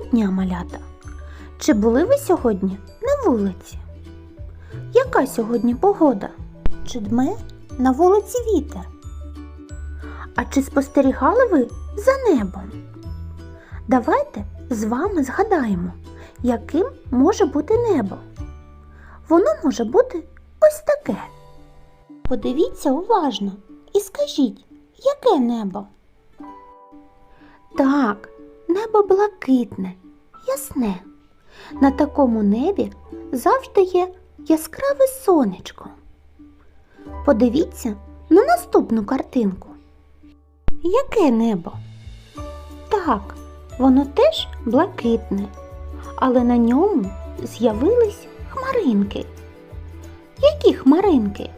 дня, малята! Чи були ви сьогодні на вулиці? Яка сьогодні погода? Чи дме на вулиці вітер? А чи спостерігали ви за небом? Давайте з вами згадаємо, яким може бути небо. Воно може бути ось таке. Подивіться уважно і скажіть, яке небо? Так, небо блакитне, ясне. На такому небі завжди є яскраве сонечко. Подивіться на наступну картинку. Яке небо? Так, воно теж блакитне, але на ньому з'явились хмаринки. Які хмаринки?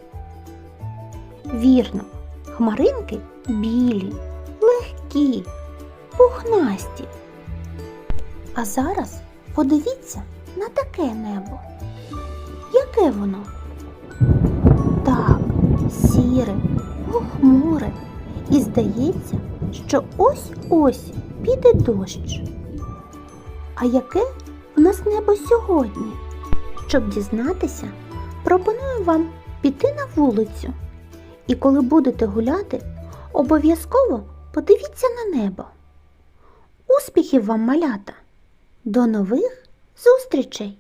Вірно, хмаринки білі, легкі, пухнасті. А зараз подивіться на таке небо. Яке воно? Так, сіре, похмуре. І здається, що ось-ось піде дощ. А яке в нас небо сьогодні? Щоб дізнатися, пропоную вам піти на вулицю. І коли будете гуляти, обов'язково подивіться на небо. Успіхів вам, малята! До нових зустрічей!